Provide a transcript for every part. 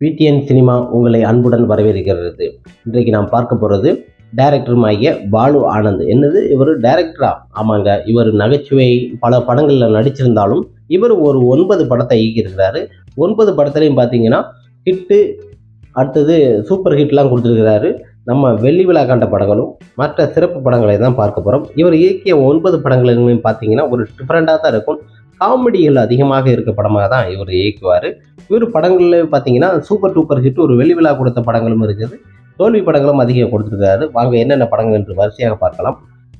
PTN cinema உங்களை அன்புடன் வரவேற்கிறது. இன்றைக்கு நாம் பார்க்க போகிறது டைரக்டருமாகிய பாலு ஆனந்த். என்னது? இவர் டைரக்டரா? ஆமாங்க இவர் நகைச்சுவை பல படங்களில் நடிச்சிருந்தாலும் இவர் ஒரு ஒன்பது படத்தை இயக்கியிருக்கிறாரு. ஒன்பது படத்துலையும் பார்த்தீங்கன்னா ஹிட்டு அடுத்தது சூப்பர் ஹிட்லாம் கொடுத்துருக்கிறாரு. நம்ம வெள்ளி விழா கண்ட படங்களும் மற்ற சிறப்பு படங்களை தான் பார்க்க போகிறோம் இவர் இயக்கிய ஒன்பது படங்களுமே பார்த்தீங்கன்னா ஒரு டிஃப்ரெண்ட்டாக தான் இருக்கும். காமெடிகள் அதிகமாக இருக்க படமாக தான் இவர் இயக்குவார். இவர் படங்களில் பார்த்தீங்கன்னா சூப்பர் டூப்பர் ஹிட் ஒரு வெள்ளி விழா கொடுத்த படங்களும் இருக்குது. தோல்வி படங்களும் அதிகம் கொடுத்துருக்காரு. வாங்க என்னென்ன படங்கள் என்று வரிசையாக பார்க்கலாம்.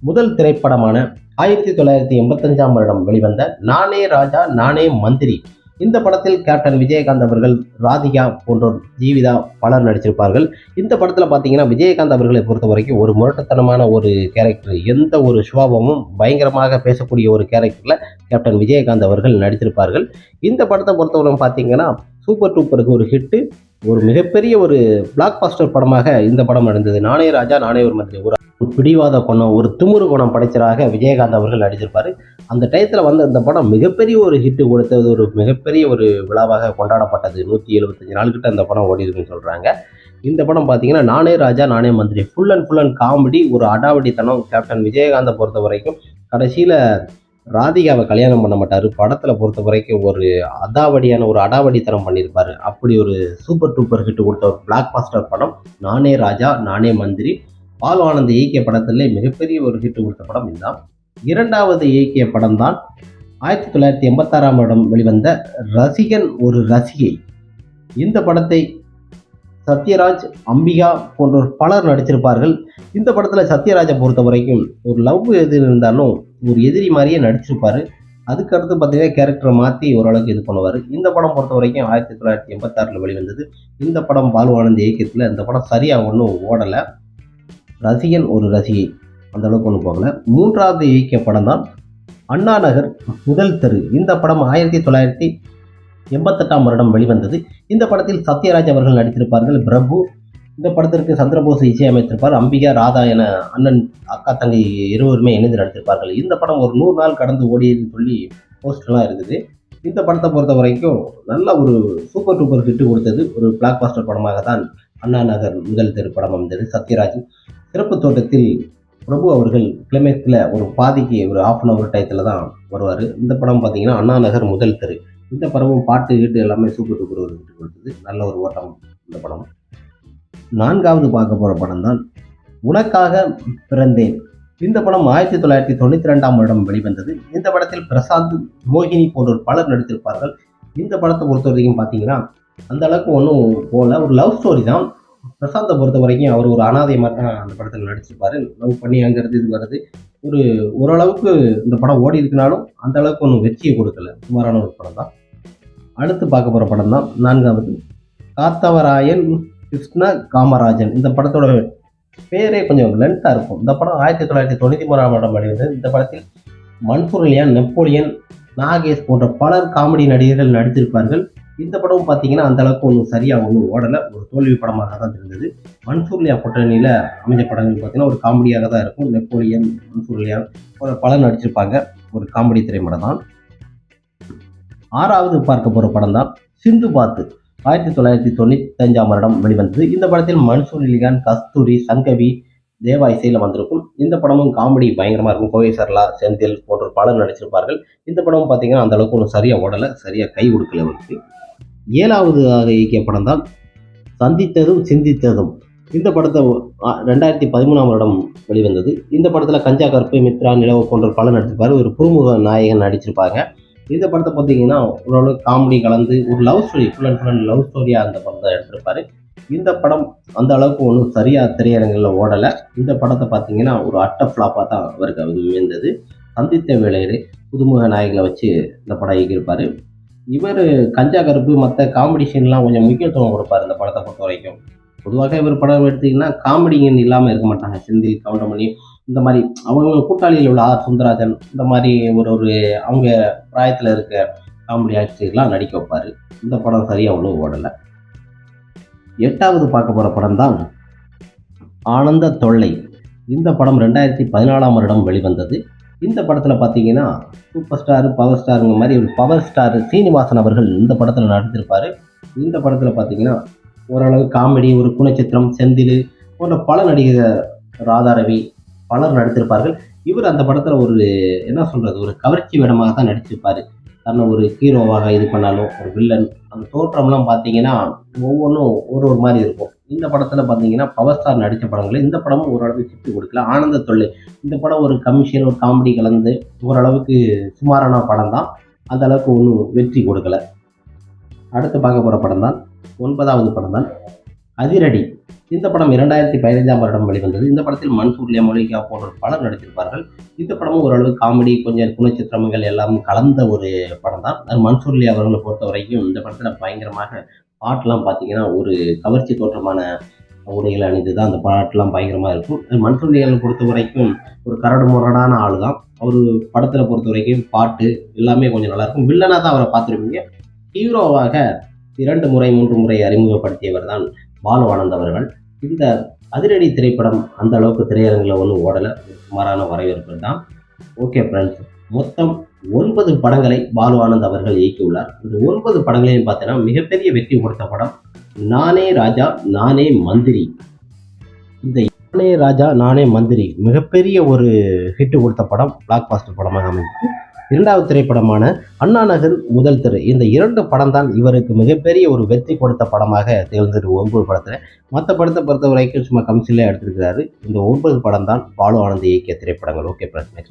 முதல் திரைப்படமான ஆயிரத்தி தொள்ளாயிரத்தி எண்பத்தஞ்சாம் வருடம் வெளிவந்த நானே ராஜா நானே மந்திரி. இந்த படத்தில் கேப்டன் விஜயகாந்த் அவர்கள் ராதிகா போன்றோர் ஜீவிதா பலர் நடிச்சிருப்பார்கள். இந்த படத்தில் பார்த்தீங்கன்னா விஜயகாந்த் அவர்களை பொறுத்த வரைக்கும் ஒரு முரட்டுத்தனமான ஒரு கேரக்டர் எந்த ஒரு சுபாவமும் பயங்கரமாக பேசக்கூடிய ஒரு கேரக்டரில் கேப்டன் விஜயகாந்த் அவர்கள் நடித்திருப்பார்கள். இந்த படத்தை பொறுத்தவரை பார்த்தீங்கன்னா சூப்பர் டூப்பருக்கு ஒரு ஹிட்டு ஒரு மிகப்பெரிய ஒரு பிளாக் பாஸ்டர் படமாக இந்த படம் நடந்தது. நானே ராஜா நானே ஒரு மந்திரி ஒரு ஒரு பிடிவாத குணம் ஒரு திமுரு குணம் படைச்சராக விஜயகாந்த் அவர்கள் நடிச்சிருப்பார் அந்த டயத்தில் வந்து அந்த படம் மிகப்பெரிய ஒரு ஹிட்டு கொடுத்தது ஒரு மிகப்பெரிய ஒரு விழாவாக கொண்டாடப்பட்டது. நூற்றி எழுபத்தஞ்சு நாள் கிட்ட அந்த படம் ஓடி இருக்குன்னு சொல்கிறாங்க இந்த படம் பார்த்தீங்கன்னா நானே ராஜா நானே மந்திரி. Full and full and comedy ஒரு அடாவடித்தனம். கேப்டன் விஜயகாந்தை பொறுத்த வரைக்கும் கடைசியில் ராதிகாவை கல்யாணம் பண்ண மாட்டார். படத்தில் பொறுத்த வரைக்கும் ஒரு அதாவடியான ஒரு அடாவடித்தனம் பண்ணியிருப்பார் அப்படி ஒரு சூப்பர் டூப்பர் ஹிட் கொடுத்த ஒரு பிளாக் பாஸ்டர் படம். நானே ராஜா நானே மந்திரி. பால் ஆனந்த் இயக்கிய படத்திலே மிகப்பெரிய ஒரு ஹிட் கொடுத்த படம் இதுதான். இரண்டாவது இயக்கிய படம்தான் ஆயிரத்தி தொள்ளாயிரத்தி எண்பத்தாறாம் வருடம் வெளிவந்த ரசிகன் ஒரு ரசிகை. இந்த படத்தை சத்யராஜ் அம்பிகா போன்றோர் பலர் நடிச்சிருப்பார்கள் இந்த படத்தில் சத்யராஜை பொறுத்த வரைக்கும் ஒரு லவ் எது இருந்தாலும் ஒரு எதிரி மாதிரியே நடிச்சிருப்பார். அதுக்கடுத்து பார்த்தீங்கன்னா கேரக்டரை மாற்றி ஓரளவுக்கு இது பண்ணுவார். இந்த படம் பொறுத்த வரைக்கும் ஆயிரத்தி தொள்ளாயிரத்தி எண்பத்தாறில் வெளிவந்தது. இந்த படம் பாலு ஆனந்த் இயக்கத்தில் இந்த படம் சரியாக ஒன்றும் ஓடலை. ரசிகன் ஒரு ரசிகை. அந்த அளவுக்கு ஒன்றும் போகலை. மூன்றாவது இயக்கிய படம் தான் அண்ணா நகர் முதல் தெரு. இந்த படம் ஆயிரத்தி தொள்ளாயிரத்தி எண்பத்தெட்டாம் வருடம் வெளிவந்தது. இந்த படத்தில் சத்யராஜ் அவர்கள் நடித்திருப்பார்கள் பிரபு. இந்த படத்திற்கு சந்திரபோஸ் இசையமைத்திருப்பார் அம்பிகா ராதா என அண்ணன் அக்கா தங்கை இருவருமே இணைந்து நடித்திருப்பார்கள். இந்த படம் ஒரு நூறு நாள் கடந்து ஓடியதுன்னு சொல்லி போஸ்டர்லாம் இருக்குது. இந்த படத்தை பொறுத்த வரைக்கும் நல்ல ஒரு சூப்பர் டூப்பர் ஹிட்டு கொடுத்தது. ஒரு பிளாக் பாஸ்டர் படமாக தான் அண்ணா நகர் முதல் தெரு படம் அமைந்தது. சத்யராஜ் சிறப்பு தோட்டத்தில் பிரபு அவர்கள் கிளைமேக்ஸில் ஒரு பாதிக்கு ஒரு ஆஃப் அன் ஹவர் டயத்தில் தான் வருவார். இந்த படம் பார்த்தீங்கன்னா அண்ணா நகர் முதல் தெரு. இந்த படமும் பாட்டு கீட்டு எல்லாமே சூப்பர் டூப்பர் ஒரு கொடுத்தது. நல்ல ஒரு ஓட்டம் இந்த படம். நான்காவது பார்க்க போகிற படம் தான் உனக்காக பிறந்தேன். இந்த படம் ஆயிரத்தி தொள்ளாயிரத்தி தொண்ணூற்றி ரெண்டாம் வருடம் வெளிவந்தது. இந்த படத்தில் பிரசாந்த் மோகினி போன்றோர் பலர் நடித்திருப்பார்கள். இந்த படத்தை பொறுத்த வரைக்கும் பார்த்தீங்கன்னா அந்த அளவுக்கு ஒன்றும் போகல ஒரு லவ் ஸ்டோரி தான். பிரசாந்தை பொறுத்த வரைக்கும் அவர் ஒரு அனாதை மாதிரி தான் அந்த படத்தில் நடிச்சிருப்பாரு. லவ் பண்ணி அங்கிறது இது வருது ஒரு ஓரளவுக்கு இந்த படம் ஓடி இருக்குனாலும் அந்த அளவுக்கு ஒன்றும் வெற்றியை கொடுக்கல. சுமாரான ஒரு படம் தான். அடுத்து பார்க்க போகிற படம் தான் நான்காவது. காத்தவராயன் கிருஷ்ண காமராஜன். இந்த படத்தோட பேரே கொஞ்சம் லென்த்தாக இருக்கும். இந்த படம் ஆயிரத்தி தொள்ளாயிரத்தி தொண்ணூற்றி மூணாம் வருடம் வெளிவந்தது. இந்த படத்தில் மன்சூர்லியான் நெப்போலியன் நாகேஷ் போன்ற பலர் காமெடி நடிகர்கள் நடித்திருப்பார்கள். இந்த படமும் பார்த்தீங்கன்னா அந்த அளவுக்கு ஒன்றும் சரியாக ஒன்றும் ஓடலை. ஒரு தோல்வி படமாக தான் இருந்தது மன்சூர்லியா கூட்டணியில் அமைஞ்ச படங்கள் பார்த்தீங்கன்னா ஒரு காமெடியாக தான் இருக்கும். நெப்போலியன் மன்சூர்லியா போன்ற பலர் நடிச்சிருப்பாங்க. ஒரு காமெடி திரைப்படம் தான் ஆறாவது பார்க்க போகிற படம் தான் சிந்து பாத்து. ஆயிரத்தி தொள்ளாயிரத்தி தொண்ணூத்தஞ்சாம் வருடம் வெளிவந்தது. இந்த படத்தில் மன்சூர் அலிகான் கஸ்தூரி சங்கவி தேவா இசையில் வந்திருக்கும். இந்த படமும் காமெடி பயங்கரமாக இருக்கும். கோவை சர்லா செந்தில் போன்ற பலர் நடிச்சிருப்பார்கள். இந்த படமும் பார்த்தீங்கன்னா அந்த அளவுக்கு ஒன்றும் சரியாக ஓடலை. சரியாக கை கொடுக்கல அவருக்கு. ஏழாவதாக இயக்கிய படம் தான் சந்தித்ததும் சிந்தித்ததும். இந்த படத்தை ரெண்டாயிரத்தி பதிமூணாம் வருடம் வெளிவந்தது. இந்த படத்தில் கஞ்சா கருப்பு மித்ரா நிலவு போன்ற பல நடிச்சிருப்பார் ஒரு புதுமுக நாயகன் நடிச்சிருப்பாங்க. இந்த படத்தை பார்த்தீங்கன்னா ஓரளவுக்கு காமெடி கலந்து ஒரு love story full and full and love ஸ்டோரியாக அந்த படத்தை எடுத்திருப்பாரு. இந்த படம் அந்த அளவுக்கு ஒன்றும் சரியாக திரையரங்கில் ஓடலை. இந்த படத்தை பார்த்தீங்கன்னா ஒரு அட்ட ஃப்ளாப்பாக தான் அவருக்கு அது இருந்தது சந்தித்த வேளையிலே புதுமுக நாயகளை வச்சு இந்த படம் இயக்கியிருப்பார். இவர் கஞ்சா கருப்பு மற்ற காமெடி சீன்லாம் கொஞ்சம் முக்கியத்துவம் கொடுப்பார் இந்த படத்தை பொறுத்த வரைக்கும். பொதுவாக இவர் படம் எடுத்தீங்கன்னா காமெடிங்கன்னு இல்லாமல் இருக்க மாட்டாங்க. செந்தில் கவுண்டமணி இந்த மாதிரி அவங்க கூட்டாளியில் உள்ள ஆர். சுந்தராஜன் இந்த மாதிரி ஒரு ஒரு அவங்க பிராயத்தில் இருக்க காமெடி ஆக்டர்லாம் நடிக்க வைப்பார். இந்த படம் சரியாக அவ்வளோ ஓடலை. எட்டாவது பார்க்க போகிற படம் தான் ஆனந்த தொல்லை. இந்த படம் ரெண்டாயிரத்தி பதினாலாம் வருடம் வெளிவந்தது. இந்த படத்தில் பார்த்தீங்கன்னா சூப்பர் ஸ்டார் பவர் ஸ்டாருங்க மாதிரி ஒரு பவர் ஸ்டார் சீனிவாசன் அவர்கள் இந்த படத்தில் நடித்திருப்பார். இந்த படத்தில் பார்த்தீங்கன்னா ஓரளவு காமெடி ஒரு குணச்சித்திரம் செந்தில் போன்ற பல நடிகர் ராதாரவி பலர் நடித்திருப்பார்கள். இவர் அந்த படத்தில் ஒரு என்ன சொல்கிறது ஒரு கவர்ச்சி விடமாக தான் நடிச்சிருப்பார் தன்னை ஒரு ஹீரோவாக இது பண்ணாலும் ஒரு வில்லன் அந்த தோற்றம்லாம் பார்த்தீங்கன்னா ஒவ்வொன்றும் ஒரு ஒரு மாதிரி இருக்கும். இந்த படத்தில் பார்த்தீங்கன்னா பவர் ஸ்டார் நடித்த படங்கள் இந்த படமும் ஓரளவு சிட்டு கொடுக்கல. ஆனந்த தொல்லை. இந்த படம் ஒரு கமிஷன் ஒரு காமெடி கலந்து ஓரளவுக்கு சுமாரான படம் தான் அந்த அளவுக்கு ஒன்றும் வெற்றி கொடுக்கல. அடுத்து பார்க்க போகிற படம் தான் ஒன்பதாவது படம் தான் அதிரடி. இந்த படம் இரண்டாயிரத்தி பதினைந்தாம் வருடம் வெளிவந்தது. இந்த படத்தில் மன்சூர்லியா மொழிகா போன்ற பலர் நடித்திருப்பார்கள். இந்த படமும் ஓரளவு காமெடி கொஞ்சம் குணச்சித்திரங்கள் எல்லாம் கலந்த ஒரு படம் தான் அது மன்சூர்லியா அவர்களை பொறுத்த வரைக்கும் இந்த படத்தில் பயங்கரமாக பாட்டெலாம் பார்த்தீங்கன்னா ஒரு கவர்ச்சி தோற்றமான உடைகள் அணிந்து தான் அந்த பாட்டெலாம் பயங்கரமாக இருக்கும். அது பொறுத்த வரைக்கும் ஒரு கரடு முரடான ஆள் தான் அவர் படத்தில் பொறுத்த வரைக்கும் பாட்டு எல்லாமே கொஞ்சம் நல்லாயிருக்கும் வில்லனாக தான் அவரை பார்த்துருப்பீங்க. ஹீரோவாக இரண்டு முறை மூன்று முறை அறிமுகப்படுத்தியவர் தான் பாலு ஆனந்த் அவர்கள். இந்த அதிரடி திரைப்படம் அந்த அளவுக்கு திரையரங்கில் ஒன்றும் ஓடலை. சுமாரான வரவேற்பு தான் ஓகே ஃப்ரெண்ட்ஸ் மொத்தம் ஒன்பது படங்களை பாலு ஆனந்த் அவர்கள் இயக்கியுள்ளார். இந்த ஒன்பது படங்களையும் பார்த்தீங்கன்னா மிகப்பெரிய வெற்றி கொடுத்த படம் நானே ராஜா நானே மந்திரி. இந்த நானே ராஜா நானே மந்திரி மிகப்பெரிய ஒரு ஹிட் கொடுத்த படம் பிளாக் பாஸ்டர் படமாக அமைந்தது. இரண்டாவது திரைப்படமான அண்ணா நகர் முதல் திரு. இந்த இரண்டு படம் தான் இவருக்கு மிகப்பெரிய ஒரு வெற்றி கொடுத்த படமாக திகழ்ந்தது ஒன்பது படத்தில். மற்ற படத்தை பொறுத்த வரைக்கும் சும்மா கமிஷனில் எடுத்திருக்கிறாரு. இந்த ஒன்பது படம் தான் பாலு ஆனந்த் இயக்கிய திரைப்படங்கள். Okay press next